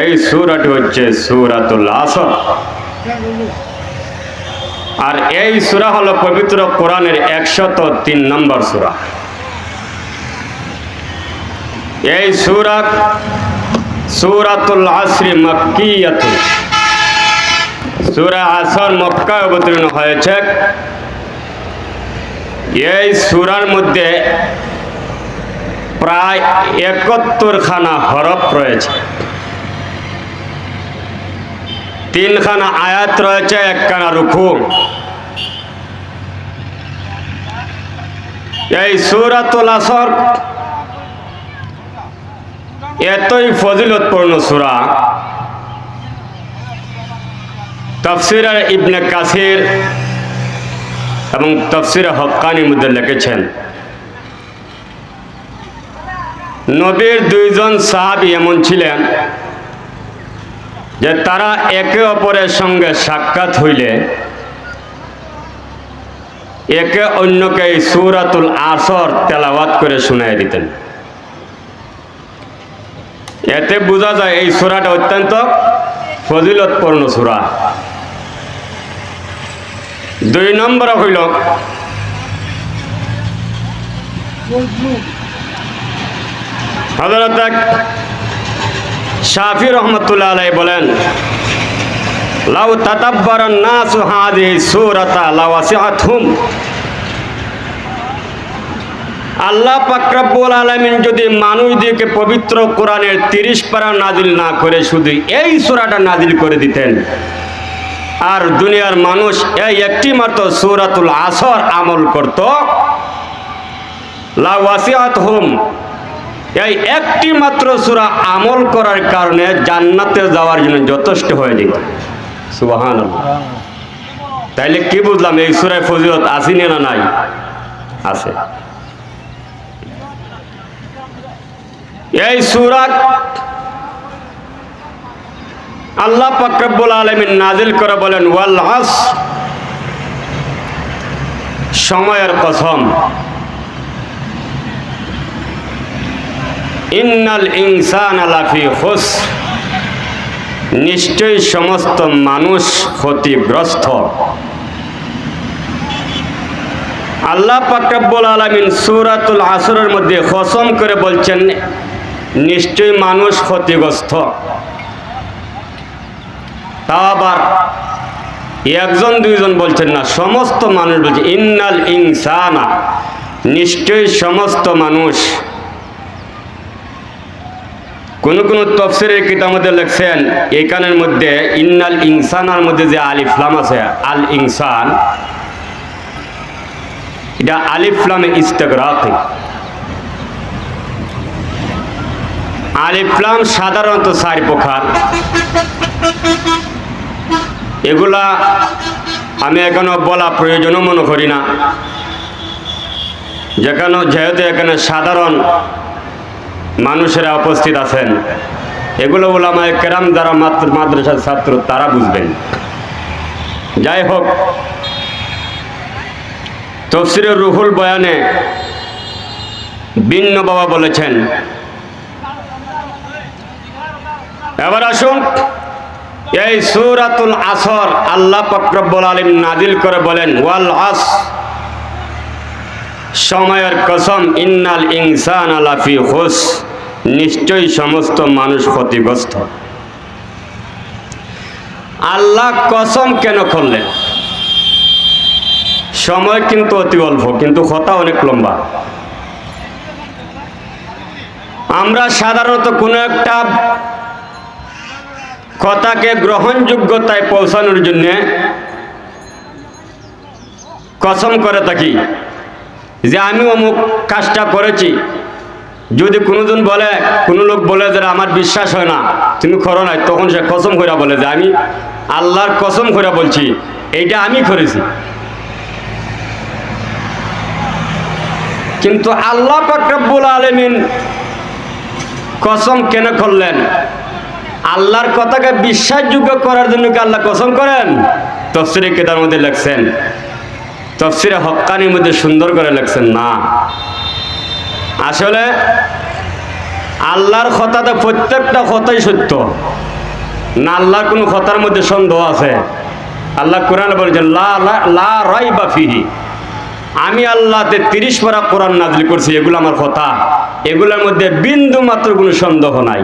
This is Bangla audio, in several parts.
এই সুরাটি হচ্ছে সুরাতুল আসর। আর এই সুরা হলো পবিত্র কোরআনের একশত তিন নম্বর সুরা। এই সুরাত সুরাতুল আসরি মক্কিয়াতু। সুরা আসর মক্কায় অবতীর্ণ হয়েছে। এই সুরার মধ্যে প্রায় একাত্তর খানা হরফ রয়েছে। তিনখানা আয়াত রয়েছে, একখানা রুখু এই সুরাতুল আসর এতই ফজিলতপূর্ণ সুরা। তফসিরের ইবনে কাসির এবং তফসির হক্কানির মধ্যে লিখেছেন, নবীর দুইজন সাহাবি এমন ছিলেন যে তারা একে অপরের সঙ্গে সাক্ষাৎ হইলে, একে অন্যকে সুরাতুল আসর তেলাওয়াত করে শুনাই দিতেন। এতে বোঝা যায় এই সুরাটা অত্যন্ত ফজিলতপূর্ণ সুরা। দুই নম্বর হইল হজরত শাফি রহমতুল্লাহ আলাই বলেন, লাউ তাতাব্বারান নাসু হাদিহি সূরাতা লাওয়াসিআতহুম। আল্লাহ পাকরাব্বুল আলামিন যদি মানুষদেরকে পবিত্র কোরআনের তিরিশ পারা নাজিল না করে, শুধু এই সূরাটা নাজিল করে দিতেন, আর দুনিয়ার মানুষ এই একটি মাত্র সূরাতুল আসর আমল করত লাওয়াসিআত হুম এই একটি মাত্র সুরা আমল করার কারণে জান্নাতে যাওয়ার জন্য যথেষ্ট হয়ে যেত সুবাহান তাইলে কি বুঝলাম, এই সুরায় ফজিলত আসিনি না নাই? আছে। এই সুরাত আল্লাহ পাকরবুল আলমিন নাজিল করে বলেন, ওয়াল সময়ের কসম। ইন্নাল ইনসান আলাফি হোস নিশ্চয়ই সমস্ত মানুষ ক্ষতিগ্রস্ত। আল্লাহ পাকরাব্বুল আলমিন সুরাতুল আসরের মধ্যে কসম করে বলছেন, নিশ্চয়ই মানুষ ক্ষতিগ্রস্ত। তা আবার একজন, দুইজন বলছেন না, সমস্ত মানুষ বলছে, ইন্নাল ইনসানা, নিশ্চয়ই সমস্ত মানুষ কোন কোন তফসিরের কিতাব মধ্যে লেখছেন এখানের মধ্যে ইন্নাল ইনসানার মধ্যে যে আলিফলাম আছে, আল ইনসান, এটা আলিফলামে ইস্তেগরাকি। আলিফলাম সাধারণত চার প্রকার। এগুলা আমি এখনও বলা প্রয়োজনও মনে করি না। যেখানে যেহেতু এখানে সাধারণ মানুষেরা উপস্থিত আছেন। এগুলো ওলামায় কেরাম যারা মাত্র মাদ্রাসার ছাত্র, তারা বুঝবেন। যাই হোক তফসিরের রুহুল বয়ানে ভিন্ন বাবা বলেছেন, এবার আসুন, এই সুরাতুল আসর আল্লাহ ফক্রব্বুল আলিম নাজিল করে বলেন, ওয়াল আস সময়ের কসম, ইন্নাল ইনসান আলাফি হোস। নিশ্চয়ই সমস্ত মানুষ ক্ষতিগ্রস্ত। আল্লাহ কসম কেন করলেন? সময় কিন্তু অতি অল্প, কিন্তু কথা অনেক লম্বা। আমরা সাধারণত কোনো একটা কথাকে গ্রহণযোগ্যতায় পৌঁছানোর জন্যে কসম করে থাকি। যে আমি অমুক কাজটা করেছি। যদি কোনোজন বলে, কোনো লোক বলে যে, আমার বিশ্বাস হয় না, তুমি করো নাই, তখন সে কসম করে বলে যে, আমি আল্লাহর কসম করে বলছি, এইটা আমি করেছি। কিন্তু আল্লাহ পাকরব্বুল আলমিন কসম কেন করলেন? আল্লাহর কথাকে বিশ্বাসযোগ্য করার জন্য কি আল্লাহ কসম করেন? তফসিরে কেতার মধ্যে লেখছেন তফসিরে হক্কানির মধ্যে সুন্দর করে লেখছেন, না। আসলে আল্লাহর কথাতে প্রত্যেকটা কথাই সত্য। না, আল্লাহর কোনো কথার মধ্যে সন্দেহ আছে। আল্লাহ কোরআন বলেছেন লা রাই বা ফিহি। আমি আল্লাহতে তিরিশ পারা কোরআন নাজলি করছি, এগুলো আমার কথা। এগুলোর মধ্যে বিন্দু মাত্র কোনো সন্দেহ নাই।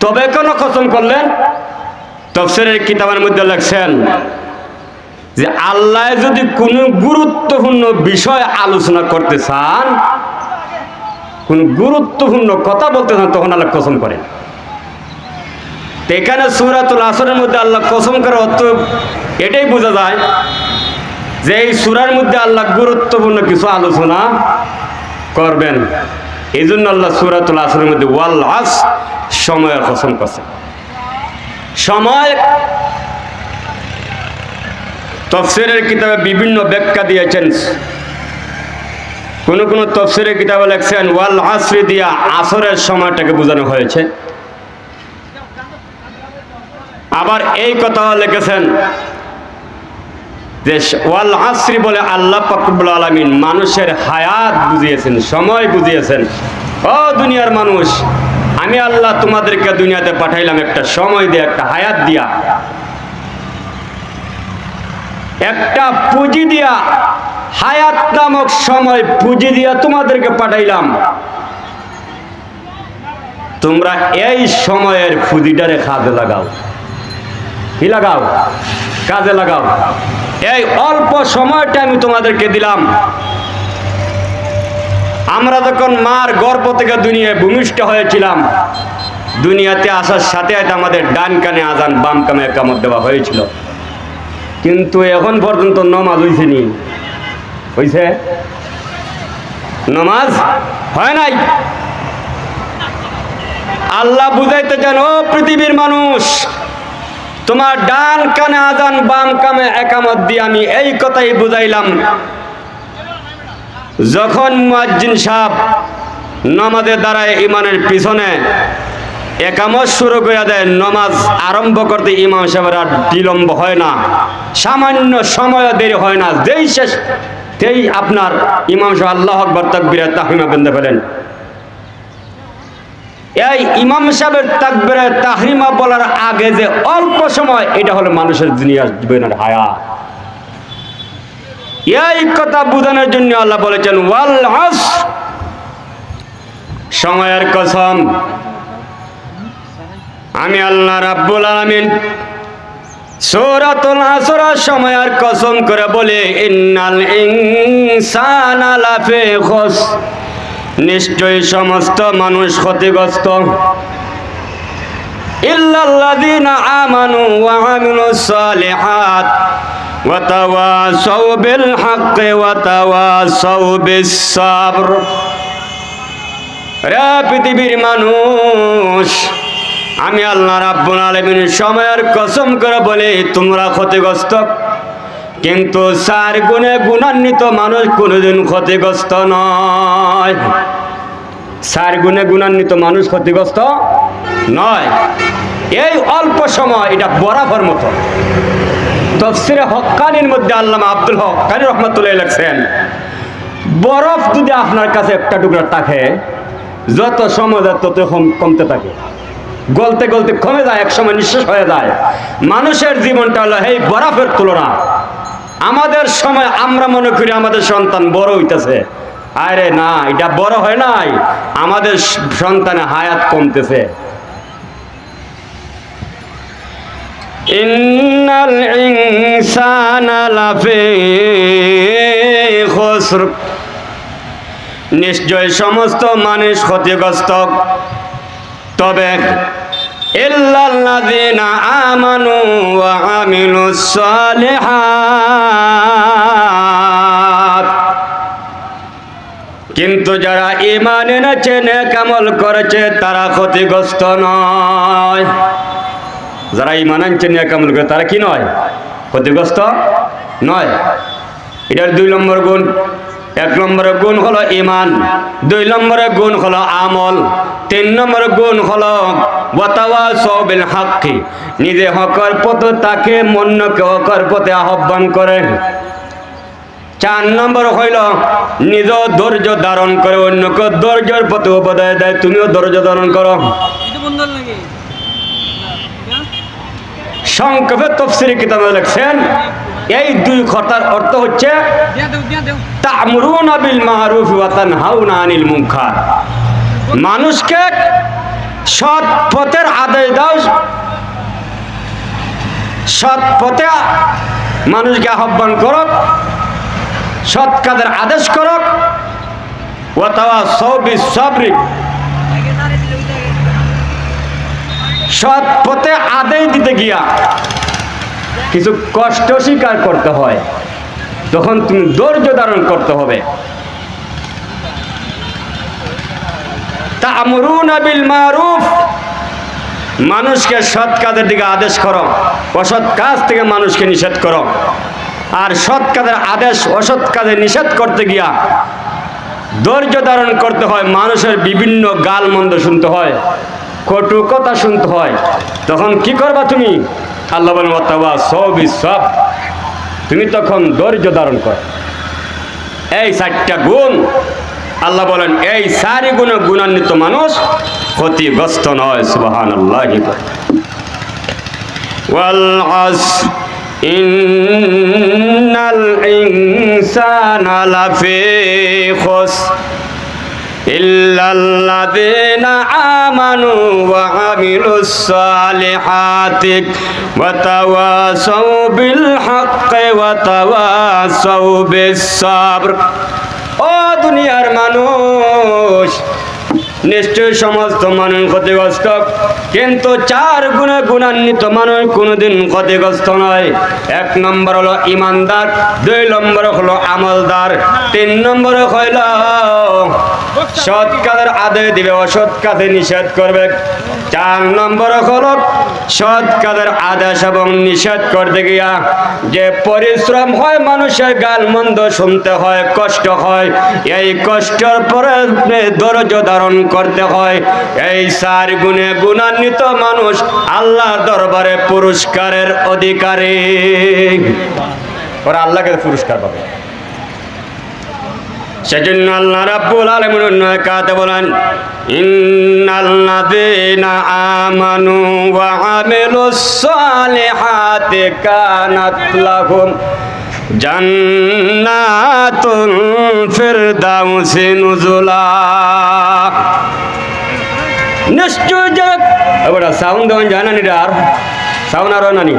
তবে কেন কসম করলেন? তফসিরের কিতাবের মধ্যে লেখছেন যে আল্লাহ যদি কোনো গুরুত্বপূর্ণ বিষয় আলোচনা করতে চান, কোন গুরুত্বপূর্ণ কথা বলতে চান, তখন আল্লাহ কসম করেন। এখানে সুরাতুল আসরের মধ্যে আল্লাহ কসম করার অর্থ এটাই বোঝা যায় যে এই সুরার মধ্যে আল্লাহ গুরুত্বপূর্ণ কিছু আলোচনা করবেন। এই জন্য আল্লাহ সুরাতুল আসরের মধ্যে ওয়াল সময়ের কসম করছে সময় তফসিরের কিতাবে বিভিন্ন ব্যাখ্যা দিয়েছেন। কোন কোন তফসিরের কিতাবে লেখছেন, ওয়াল আসরি দিয়া আসরের সময়টাকে বোঝানো হয়েছে। আবার এই কথা লিখেছেন যে, ওয়াল আসরি বলে আল্লাহ পাকুবুল আলমিন মানুষের হায়াত বুঝিয়েছেন, সময় বুঝিয়েছেন। ও দুনিয়ার মানুষ, আমি আল্লাহ তোমাদেরকে দুনিয়াতে পাঠাইলাম একটা সময় দিয়ে, একটা হায়াত দিয়া। একটা পুঁজি দিয়া, হায়াত নামক সময় পুঁজি দিয়া তোমাদেরকে পাঠাইলাম। তোমরা এই সময়ের পুঁজিটারে কাজে লাগাও। কি লাগাও? কাজে লাগাও। এই অল্প সময়টা আমি তোমাদেরকে দিলাম। আমরা যখন মার গর্ব থেকে দুনিয়ায় ভূমিষ্ঠ হয়েছিলাম, দুনিয়াতে আসার সাথে আমাদের ডান কানে আজান, বাম কামে কামত দেওয়া হয়েছিল। কিন্তু এখন পর্যন্ত নমাজ হয়েছে নি। হয়েছে নমাজ হয় নাই? আল্লাহ বুঝাইতে চান, ও পৃথিবীর মানুষ, তোমার ডান কানে আজান, বাম কামে একামত দিয়ে আমি এই কথাই বুঝাইলাম। যখন মুয়াজ্জিন সাহেব নমাজের দ্বারায় ইমানের পিছনে একামত শুরু করে দেয় নমাজ আরম্ভ করতে ইমাম সাহেবের আর বিলম্ব হয় না। সামান্য সময় দেরি হয় না। যেই শেষ, তেই আপনার ইমাম সাহেব আল্লাহ আকবর তকবিরে তাহিমা বেঁধে ফেলেন। এই ইমাম সাহেবের তাকবিরে তাহরিমা বলার আগে যে অল্প সময়, এটা হলো মানুষের দুনিয়ার জীবনের হায়া। এই কথা বোঝানোর জন্য আল্লাহ বলেছেন, ওয়াল সময়ের কসম আমি আল্লাহ রাব্বুল আলামিন সূরাতুল সময় আর কসম করে বলে, ইন্নাল ইনসানা লাফি খুস নিশ্চয়ই সমস্ত মানুষ ক্ষতিগ্রস্ত। ইল্লাল্লাযীনা আমানু ওয়া আমিলুস সালিহাত, ওয়া তাওয়াসাউ বিল হাক্কি ওয়া তাওয়াসাউ বিস সাবর। রে পৃথিবীর মানুষ আমি আল্লাহ রাব্বুল আলামিন সময়ের কসম করে বলে, তোমরা ক্ষতিগ্রস্ত। কিন্তু চার গুণে গুণান্বিত মানুষ কোনোদিন ক্ষতিগ্রস্ত নয়। চার গুণে গুণান্বিত মানুষ ক্ষতিগ্রস্ত নয়। এই অল্প সময় এটা বরাবর মতো। তফসিরে হক্কানির মধ্যে আল্লামা আব্দুল হক্কানি রহমতুল্লাহ লেখছেন, বরফ যদি আপনার কাছে একটা টুকরা থাকে, যত সময় যায় তত কম- কমতে থাকে। গলতে গলতে কমে যায় এক সময় নিঃশেষ হয়ে যায়। মানুষের জীবনটা হলো এই বরফের তুলনা। আমাদের সময় আমরা মনে করি আমাদের সন্তান বড় হইতেছে। আরে না, এটা বড় হয় নাই। আমাদের স- সন্তানের হায়াত কমতেছে। ইন্নাল ইনসানা খুসর। নিশ্চয় সমস্ত মানুষ ক্ষতিগ্রস্ত। তবে আমানু ওয়া কিন্তু যারা ঈমান এনেছে, নেক আমল করেছে, তারা ক্ষতিগ্রস্ত নয়। যারা ঈমান আনছে, নেক আমল করে, তারা কি নয়? ক্ষতিগ্রস্ত নয়। এটার দুই নম্বর গুণ। এক নম্বরের গুণ হলো ইমান দুই নম্বরের গুণ হলো আমল তিন নম্বরের গুণ হলো বতাওয়া সবিল হাক্কি। নিজে হকর পথে তাকে মন্যকে হকর পথে আহ্বান করে। চার নম্বর হইল নিজ ধৈর্য ধারণ করে অন্যকে ধৈর্যের প্রতি উপদেয় দেয় তুমিও ধৈর্য ধারণ করো। সংক্ষেপে তফসিরি কিতাবে লিখছেন এই দুই কথার অর্থ হচ্ছে আনিল মানুষকে সৎ পথের আদেশ দাও, সৎ পথে মানুষকে আহ্বান করক সৎ কাজের আদেশ করক বিস সাবরি সৎ পথে আদেশ দিতে গিয়া কিছু কষ্ট স্বীকার করতে হয়। তখন তুমি ধৈর্য ধারণ করতে হবে। মানুষকে সৎ কাজের দিকে আদেশ করো, অসৎ কাজ থেকে মানুষকে নিষেধ করো। আর সৎ কাজের আদেশ, অসৎ কাজে নিষেধ করতে গিয়া ধৈর্য ধারণ করতে হয়, মানুষের বিভিন্ন গাল মন্দ শুনতে হয়, কটু কথা শুনতে হয়। তখন কি করবা তুমি? আল্লাহ বলেন অথবা সবই সব তুমি তখন ধৈর্য ধারণ কর। এই চারটা গুণ, আল্লাহ বলেন, এই চারি গুণে গুণান্বিত মানুষ ক্ষতিগ্রস্ত নয় সুবাহান আল্লাহ ইন্নাল ইনসানা লাফি খুসর। الذين آمنوا وعملوا الصالحات وتواصوا بالحق وتواصوا بالصبر ও দুনিয়ার মানুষ নিশ্চয় সমস্ত মানুষ ক্ষতিগ্রস্ত কিন্তু চার গুণে গুণান্বিত মানুষ কোনোদিন ক্ষতিগ্রস্ত নয় এক নম্বর হলো ইমানদার দুই নম্বর হলো আমলদার তিন নম্বর হইল সৎ কাজের আদেশ দিবে অসৎ কাজে নিষেধ করবে। চার নম্বর হলো সৎ কাজের আদেশ এবং নিষেধ করতে গিয়া যে পরিশ্রম হয়, মানুষের গাল মন্দ শুনতে হয়, কষ্ট হয়, এই কষ্টের পরে ধৈর্য ধারণ করতে হয়। এই চার গুণে গুণান্বিত মানুষ আল্লাহর দরবারে পুরস্কারের অধিকারী। ওরা আল্লাহকে পুরস্কার পাবে। সেজন্য আল্লাহ রাব্বুল আলামিন অন্য কাতে বলেন, ইন্নাল্লাযীনা আমানু ওয়া আমিলুস সালিহাতি কানাত লাহুম জান্নাতুল ফিরদাউসি নুজুলা। নিশ্চয় যে এবার সাউন্ড দেওয়ান যায় না নিরা আর? সাউন্ড আরও নানি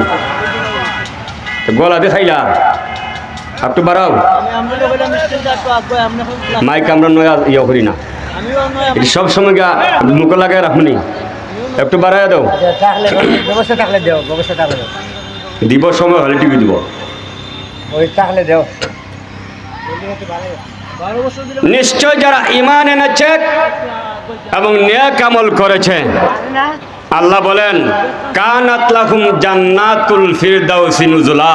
গলা দেখাইলা। বাড়াও মাইক আমরা নয় ইয়ে করি না। সব সময় মুখ রাখুনি। একটু বাড়াই দাও। দিব সময় হলে টিভি দিব। নিশ্চয় যারা ইমান এনেছে এবং নেক আমল করেছে, আল্লাহ বলেন, কানাত লাহুম জান্নাতুল ফিরদাউসি নুজুলা।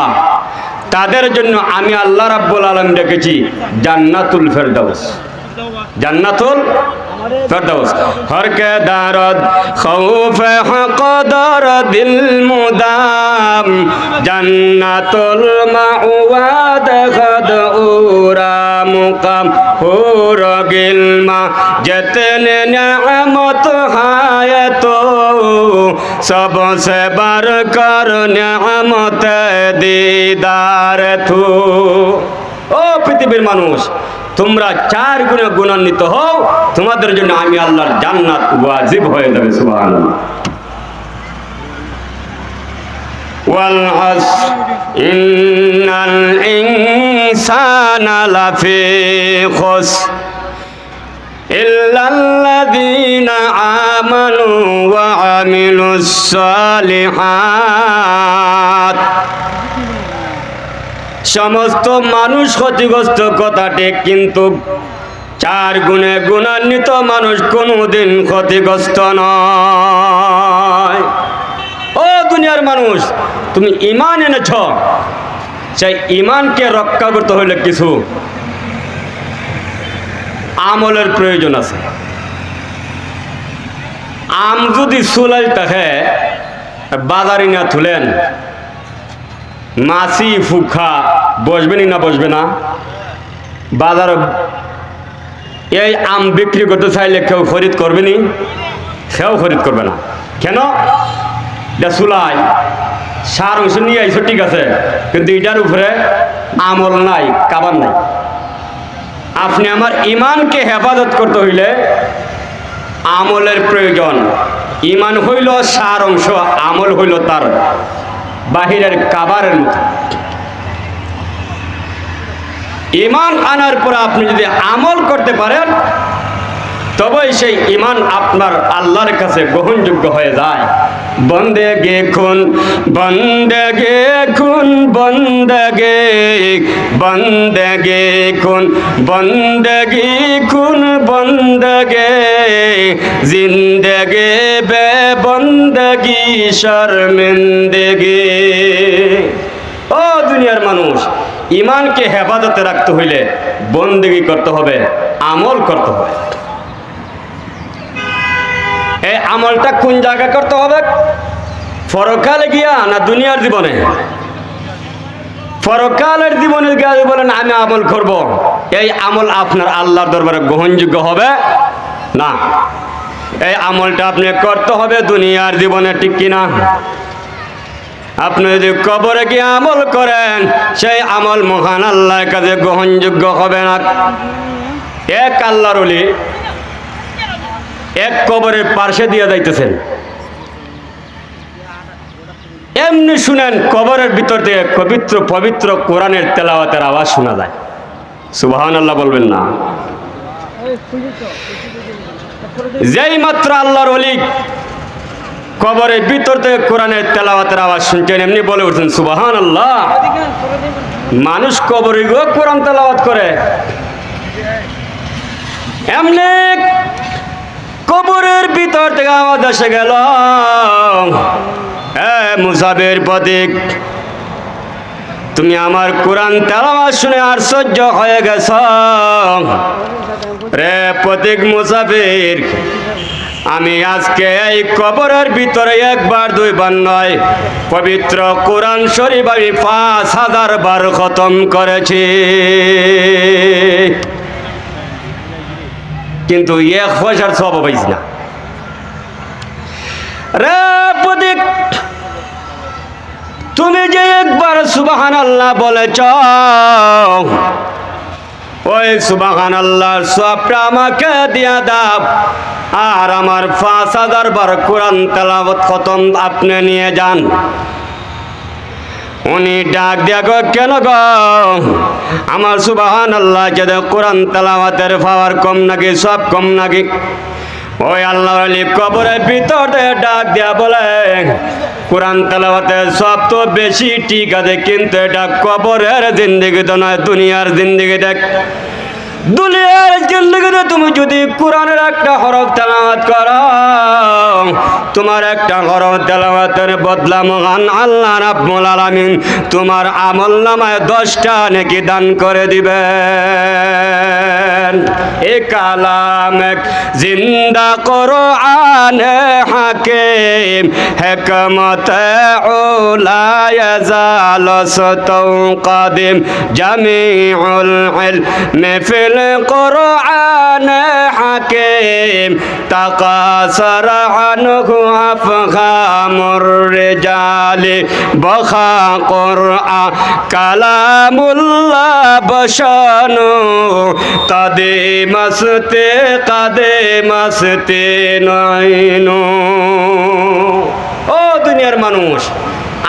তাদের জন্য আমি আল্লাহ রাব্বুল আলম ডেকেছি জান্নাতুল ফেরদাউস। জান্নাতুল فردوس هر که دارد خوف حق دارد المدام جنت المعوا دخد اورا مقام حور گلما جتن نعمت حیتو سب سے بر کر نعمت دیدار تو পৃথিবীর মানুষ তোমরা চার গুণে গুণান্বিত হও তোমাদের জন্য আমি আল্লাহর জান্নাত ওয়াজিব হয়ে যাবে সুবহানাল্লাহ والعصر إن الإنسان لفي خسر إلا الذين آمنوا وعملوا الصالحات সমস্ত মানুষ ক্ষতিগ্রস্ত কথাটি কিন্তু চার গুণে গুণান্বিত মানুষ কোনোদিন ক্ষতিগ্রস্ত নয়। ও দুনিয়ার মানুষ, তুমি ইমান এনেছ। সেই ইমানকে রক্ষা করতে হলে কিছু আমলের প্রয়োজন আছে। আম যদি চুলাই থাকে বাজারি না তুলেন মাছি ফুখা বসবেনই না বসবে না? বাজার এই আম বিক্রি করতে চাইলে কেউ খরিদ করবে নি সেও খরিদ করবে না। কেন? এটা চুলাই। সার অংশ নিয়ে আইসো ঠিক আছে, কিন্তু এটার উপরে আমল নাই কাবার নাই। আপনি আমার ইমানকে হেফাজত করতে হইলে আমলের প্রয়োজন। ইমান হইল সার অংশ, আমল হইল তার। বাহিরের কাবারের মতো। ইমান আনার পর আপনি যদি আমল করতে পারেন তবেই সেই ইমান আপনার আল্লাহর কাছে গ্রহণযোগ্য হয়ে যায়। বন্দে গে খুন বন্দে গে খুন বন্দে গে বন্দে গে খুন বন্দে গে খুন বন্দে গে। জিন্দগে বে বন্দগি শর্মিন্দগে ও দুনিয়ার মানুষ ইমানকে হেফাজতে রাখতে হইলে বন্দেগি করতে হবে, আমল করতে হবে। এই আমলটা কোন জায়গায় করতে হবে? ফরকালে গিয়া না দুনিয়ার জীবনে? ফরকালের জীবনে গিয়া বলেন, আমি আমল করব এই আমল আপনার আল্লাহর দরবারে গ্রহণযোগ্য হবে? না। এই আমলটা আপনি করতে হবে দুনিয়ার জীবনে, ঠিক কিনা আপনি যদি কবরে গিয়ে আমল করেন, সেই আমল মহান আল্লাহর কাছে গ্রহণযোগ্য হবে না। এক আল্লাহর এক কবরের পার্শ্বে দিয়ে যাইতেছেন। এমনি শুনেন কবরের ভিতর থেকে পবিত্র পবিত্র কোরআনের তেলাওয়াতের আওয়াজ শোনা যায়। সুবাহান আল্লাহ বলবেন না। যেই মাত্র আল্লাহর অলি কবরের ভিতর থেকে কোরআনের তেলাওয়াতের আওয়াজ শুনছেন, এমনি বলে উঠছেন সুবাহান আল্লাহ মানুষ কবরে গিয়ে কোরআন তেলাওয়াত করে। এমনি কবরের ভিতর থেকে আওয়াজ এসে গেল। হ্যাঁ মুসাবের প্রতীক, তুমি আমার কোরআন তেলাওয়াত শুনে আশ্চর্য হয়ে গেছ। রে প্রতীক মুসাফির আমি আজকে এই কবরের ভিতরে একবার, দুইবার নয়, পবিত্র কোরআন শরীফ আমি পাঁচ হাজার বার খতম করেছি। কিন্তু এক পয়সার সব পাইছি না। রে তুমি যে একবার সুবাহান আল্লাহ বলেছ, ওই সুবাহান আল্লাহর সবটা আমাকে দিয়া দাও। আর আমার পাঁচ হাজার বার কোরআন তেলাবত খতম আপনি নিয়ে যান। উনি ডাক দিয়া গো কেন গ? আমার সুবাহান আল্লাহ যদি কোরআন তেলাওয়াতের পাওয়ার কম নাকি, সব কম নাকি? ওই আল্লাহ আলী কবরের ভিতরে ডাক দিয়া বলে, কোরআন তেলাওয়াতের সব তো বেশি ঠিক আছে, কিন্তু এটা কবরের জিন্দিগি তো নয়, দুনিয়ার জিন্দিগি দেখ। দুনিয়ার জিন্দগিতে তুমি যদি কোরআনের একটা হরফ তেলাওয়াত করো, তোমার একটা হরফ তেলাওয়াতের বদলা মহান আল্লাহ রাব্বুল আলামিন তোমার আমল নামায় দশটা নেকি দান করে দিবেন। এ কালাম এক জিন্দা করো আনে হাকিম, হেকমত উলায় জাল সতৌ কাদিম জামিউল ইলম ফিল হাকিম তাকাসর আনহু আফহামুর রিজালি বখা কোরআ কালামুল্লাহ বসানো কাদে মস্তে কাদে মস্তে নয়নো ও দুনিয়ার মানুষ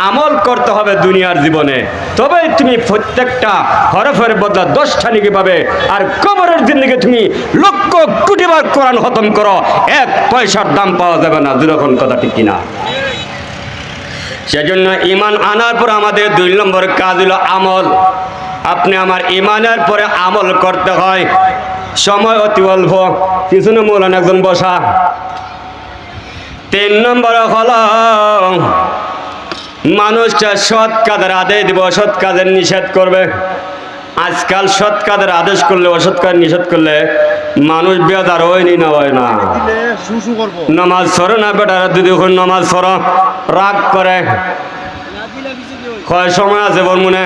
আমল করতে হবে দুনিয়ার জীবনে। তবেই তুমি প্রত্যেকটা হরফের বদলা দশটা নিকে পাবে, আর কবরের জিন্দিগি তুমি লক্ষ কোটি বার কোরআন খতম করো, এক পয়সার দাম পাওয়া যাবে না, দুরকম কথা ঠিক কিনা? সেজন্য ইমান আনার পর আমাদের দুই নম্বর কাজ হলো আমল। আপনি আমার ইমানের পরে আমল করতে হয়, সময় অতি অল্প। পিছনে মৌলান একজন বসা। তিন নম্বর হল মানুষটা সৎ কাজের আদেশ দিব, অসৎ কাজের নিষেধ করবে। আজকাল সৎ কাজের আদেশ করলে, অসৎ কাজ নিষেধ করলে মানুষ বেদার হয়নি না হয় না। নমাজ সরো না বেটারা দিদি এখন নমাজ সরো রাগ করে। কয় সময় আছে বল মনে।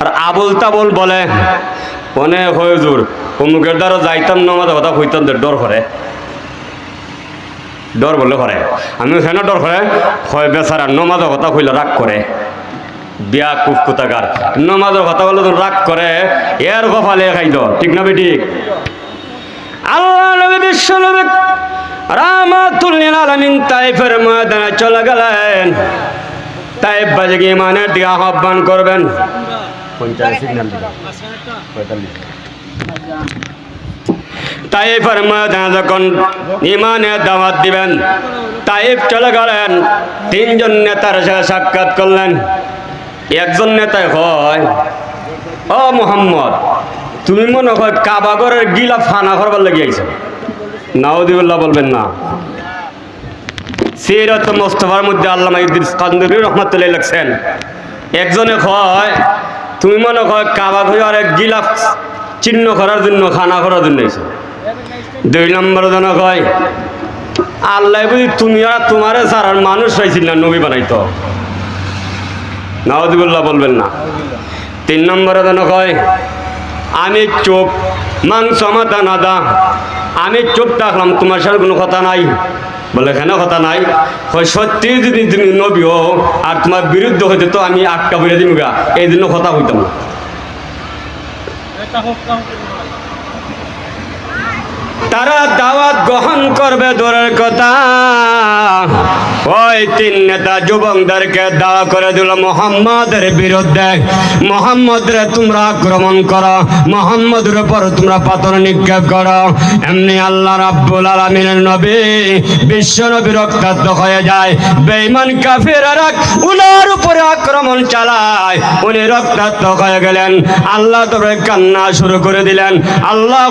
আর আবুল তাবুল বলে অনেক হয়ে জোর অমুকের দ্বারা যাইতাম নমাজ কথা হইতাম ডর করে। ডর বলে করে আমি সেন ডর করে হয় বেচারা নমাজের কথা কইলে রাগ করে বিয়া কুফ কুতাকার নমাজের কথা বলে রাগ করে এর কপালে খাইল ঠিক না বেঠিক আল্লাহ নবী বিশ্ব নবী রামাতুল্লিল আলামিন তাইফের ময়দানে চলে গেলেন। তাইফ বাজে গিয়ে ইমানের দিকে আহ্বান করবেন। পঞ্চাশ সিগন্যাল পঁয়তাল্লিশ। তাইফের ময়দানে যখন ইমানের দাওয়াত দিবেন, তাইফ চলে গেলেন। তিনজন নেতার সাথে সাক্ষাৎ করলেন। একজন নেতায় হয় ও মোহাম্মদ, তুমি মনে হয় কাবাগরের গিলা ফানা করবার লেগে আইছো। নাউদিউল্লাহ বলবেন না। সিরত মোস্তফার মধ্যে আল্লামা ইদ্রিস কান্দুরি রহমতুল্লাহ লিখছেন, একজনে কয়, তুমি মনে হয় কাবাগরের গিলা চিহ্ন করার জন্য, খানা করার জন্য দুই নম্বর জন কয়, আল্লাহ বুঝি তুমি আর তোমারে সারার মানুষ হয়েছিল না, নবী বানাইতো। নাওদিবুল্লাহ বলবেন না। তিন নম্বরে যেন কয়, আমি চুপ মাংস, মাথা, নাদা, আমি চুপ থাকলাম তোমার সাথে কোনো কথা নাই। বলে, কেন কথা নাই? হয় সত্যি যদি তুমি নবী হও আর তোমার বিরুদ্ধে হইতে তো আমি আটকা বলে দিম গা এই জন্য কথা হইতাম না। তারা দাওয়াত গ্রহণ করবে দূরের কথা। ওই তিন নেতা যুবকদেরকে দাওয়া করে দিল মোহাম্মদের বিরুদ্ধে। মোহাম্মদরে তোমরা আক্রমণ করো, মোহাম্মদের উপর তোমরা পাথর নিক্ষেপ করো। এমনি আল্লাহ রাব্বুল আলামিনের নবী বিশ্ব নবী রক্তাক্ত হয়ে যায়। বেঈমান কাফেররা উনার উপরে আক্রমণ চালায়। উনি রক্তাক্ত হয়ে গেলেন। আল্লাহ তবে কান্না শুরু করে দিলেন। আল্লাহ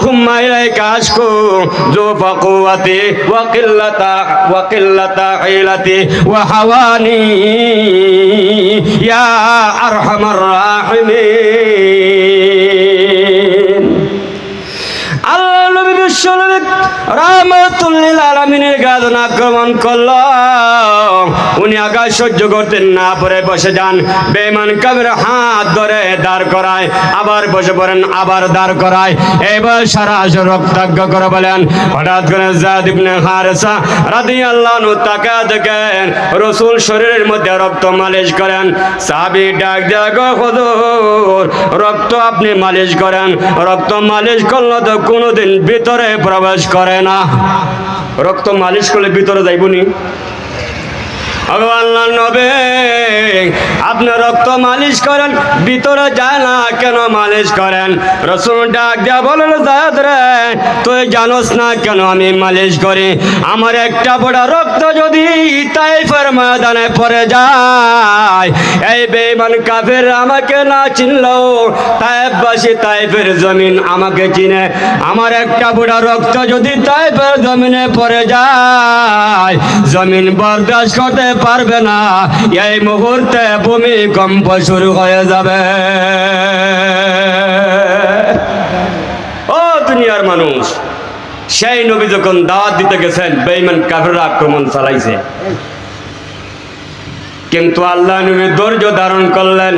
ইলাইকা আশকু কুওয়াতি ওয়া কিল্লাতা ওয়া কিল্লাতা হিলাতি ওয়া হাওয়ানি। ইয়া আরহামার রাহিমিন। গাদন আক্রমণ উনি সহ্য না, পরে বসে যান। বেমান হাত ধরে দাঁড় করায়, আবার বসে আবার দাঁড় করায়। এবার সারা করে বলেন, হঠাৎ রসুল শরীরের মধ্যে রক্ত মালিশ করেন। সাহাবী ডাক রক্ত আপনি মালিশ করেন। রক্ত মালিশ করলে তো কোনোদিন ভিতরে প্রবেশ করে না। রক্ত মালিশ করলে ভিতরে যাইবনি আল্লাহ নবে, আপনি রক্ত মালিশ করেন, ভিতরে যায় না, কেন মালিশ করেন? রসুন ডাক দিয়া বলেন জায়দ রে, তুই জানোস না কেন আমি মালিশ করি? আমার একটা বড় রক্ত যদি তাইফের ময়দানে পড়ে যায়, এই বেমান কাফের আমাকে না চিনলো তাইফবাসী তাইফের জমিন আমাকে চিনে। আমার একটা বুড়া রক্ত যদি তাইফের জমিনে পড়ে যায়, জমিন বরদাস্ত করতে পারবে না। এই মুহূর্তে ভূমিকম্প শুরু হয়ে যাবে। ও দুনিয়ার মানুষ, সেই নবী যখন দাঁত দিতে গেছেন বেইমান কাফেররা আক্রমণ চালাইছে। কিন্তু আল্লাহ নবী ধৈর্য ধারণ করলেন।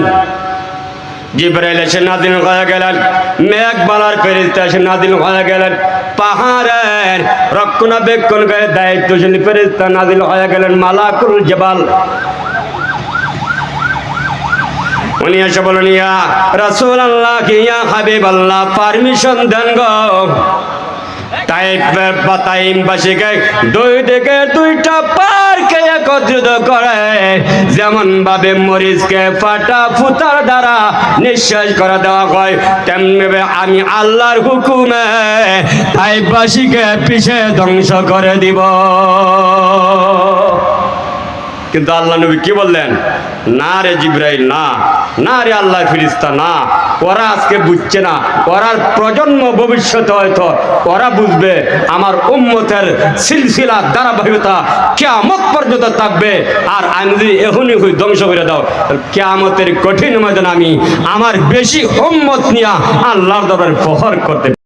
জিব্রাইল এসে নাদিন হয়ে গেলেন। মেঘ বালার ফেরিস্তা এসে নাদিন হয়ে গেলেন। পাহাড়ের রক্ষণাবেক্ষণ করে দায়িত্বশীল ফেরিস্তা নাদিল হয়ে গেলেন মালাকুল জবাল। উনি এসে বলেন ইয়া রাসূল আল্লাহ ইয়া হাবিব আল্লাহ পারমিশন দেন গো। তাইফের বা তাইমবাসীকে দুই দিকে দুইটা পারকে একত্রিত করে? যেমন ভাবে মরিচকে ফাটা ফুতার দ্বারা নিঃশ্বাস করে দেওয়া হয়, তেমনি ভাবে আমি আল্লাহর হুকুমে তাইফবাসীকে পিছে ধ্বংস করে দিব। কিন্তু আল্লাহ নবী কি বললেন? না রে জিব্রাইল, না। না রে আল্লাহ ফিরিস্তা, না। ওরা আজকে বুঝছে না। ওরার প্রজন্ম ভবিষ্যতে হয়তো ওরা বুঝবে আমার উম্মতের সিলসিলা, ধারাবাহিকতা কেয়ামত পর্যন্ত থাকবে। আর আমি যদি এখনই হই ধ্বংস করে দাও কেয়ামতের কঠিন ময়দান আমি আমার বেশি উম্মত নিয়ে আল্লাহর দরবারে ফহর করতে